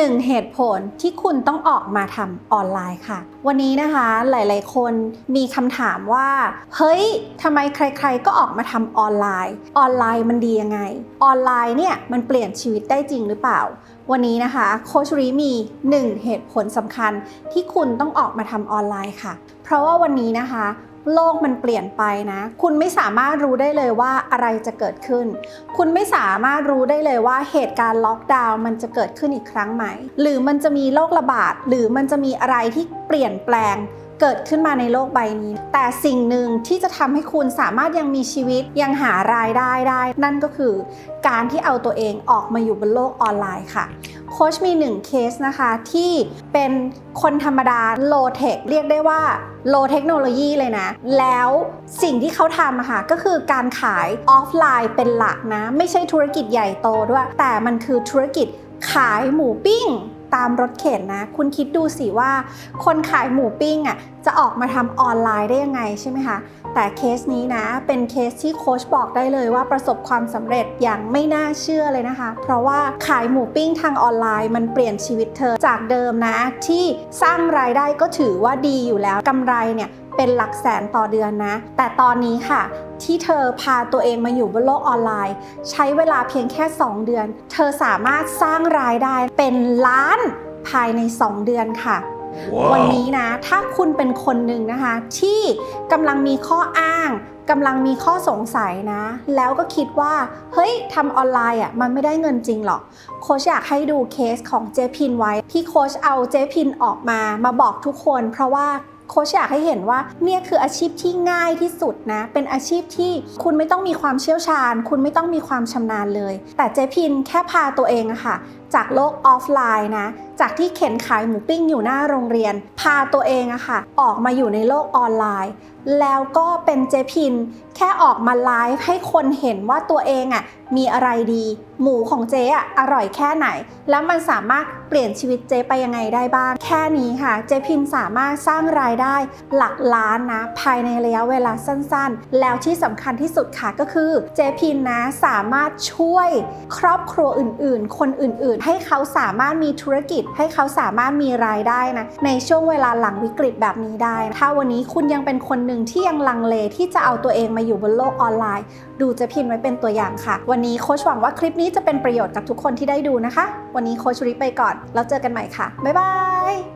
1 เหตุผลที่คุณต้องออกมาทำออนไลน์ค่ะ วันนี้นะคะหลายๆ คนมีคำถามว่า เฮ้ยทำไมใครๆ ก็ออกมาทำออนไลน์ ออนไลน์มันดียังไง ออนไลน์เนี่ยมันเปลี่ยนชีวิตได้จริงหรือเปล่า วันนี้นะคะโคชรีมี 1 เหตุผลสำคัญที่คุณต้องออกมาทำออนไลน์ค่ะ เพราะว่าวันนี้นะคะ โลกมันเปลี่ยนไปนะ คุณไม่สามารถรู้ได้เลยว่าอะไรจะเกิดขึ้น คุณไม่สามารถรู้ได้เลยว่าเหตุการณ์ล็อกดาวน์มันจะเกิดขึ้นอีกครั้งไหม หรือมันจะมีโรคระบาด หรือมันจะมีอะไรที่เปลี่ยนแปลง เกิดขึ้นมาในโลกใบนี้ แต่สิ่งหนึ่งที่จะทำให้คุณสามารถยังมีชีวิตยังหารายได้ได้ นั่นก็คือการที่เอาตัวเองออกมาอยู่บนโลกออนไลน์ค่ะโค้ชมีหนึ่งเคสนะคะที่เป็นคนธรรมดาโลเทคเรียกได้ว่าโลเทคโนโลยีเลยนะ แล้วสิ่งที่เขาทำอะค่ะก็คือการขายออฟไลน์เป็นหลักนะ ไม่ใช่ธุรกิจใหญ่โตด้วย แต่มันคือธุรกิจขายหมูปิ้ง ตามรถเข็นนะ คุณคิดดูสิว่า คนขายหมูปิ้งอะจะออกมาทำออนไลน์ได้ยังไงใช่ไหมคะ แต่เคสนี้นะ เป็นเคสที่โค้ชบอกได้เลยว่าประสบความสำเร็จอย่างไม่น่าเชื่อเลยนะคะ เพราะว่าขายหมูปิ้งทางออนไลน์มันเปลี่ยนชีวิตเธอจากเดิมนะ ที่สร้างรายได้ก็ถือว่าดีอยู่แล้วกำไรเนี่ย เป็นหลักแสนต่อเดือนนะ แต่ตอนนี้ค่ะ ที่เธอพาตัวเองมาอยู่บนโลกออนไลน์ ใช้เวลาเพียงแค่ 2 เดือน เธอสามารถสร้างรายได้เป็นล้านภายใน 2 เดือนค่ะวันนี้นะ ถ้าคุณเป็นคนหนึ่งนะคะ ที่กำลังมีข้ออ้างกำลังมีข้อสงสัยนะ แล้วก็คิดว่า เฮ้ยทำออนไลน์อะมันไม่ได้เงินจริงหรอก โค้ชอยากให้ดูเคสของเจพินไว้ ที่โค้ชเอาเจพินออกมามาบอกทุกคน เพราะว่า โค้ชอยากให้เห็นว่าเนี่ยคืออาชีพที่ง่ายที่สุดนะ เป็นอาชีพที่คุณไม่ต้องมีความเชี่ยวชาญ คุณไม่ต้องมีความชำนาญเลย แต่เจพินแค่พาตัวเองอะค่ะ จากโลกออฟไลน์นะ จากที่เข็นขายหมูปิ้งอยู่หน้าโรงเรียน พาตัวเองอะค่ะ ออกมาอยู่ในโลกออนไลน์ แล้วก็เป็นเจพิน แค่ออกมาไลฟ์ให้คนเห็นว่าตัวเองอะมีอะไรดี หมูของเจ๊อะอร่อยแค่ไหน แล้วมันสามารถเปลี่ยนชีวิตเจ๊ไปยังไงได้บ้าง แค่นี้ค่ะ เจพินสามารถสร้างรายได้หลักล้านนะ ภายในระยะเวลาสั้นๆ แล้วที่สำคัญที่สุดค่ะก็คือเจพินนะสามารถช่วยครอบครัวอื่นๆ คนอื่นๆให้เขาสามารถมีธุรกิจ ให้เขาสามารถมีรายได้นะในช่วงเวลาหลังวิกฤตแบบนี้ได้ ถ้าวันนี้คุณยังเป็นคนหนึ่งที่ยังลังเลที่จะเอาตัวเองมาอยู่บนโลกออนไลน์ ดูจะพินไว้เป็นตัวอย่างค่ะ วันนี้โค้ชหวังว่าคลิปนี้จะเป็นประโยชน์กับทุกคนที่ได้ดูนะคะ วันนี้โค้ชริไปก่อน แล้วเจอกันใหม่ค่ะบ๊ายบาย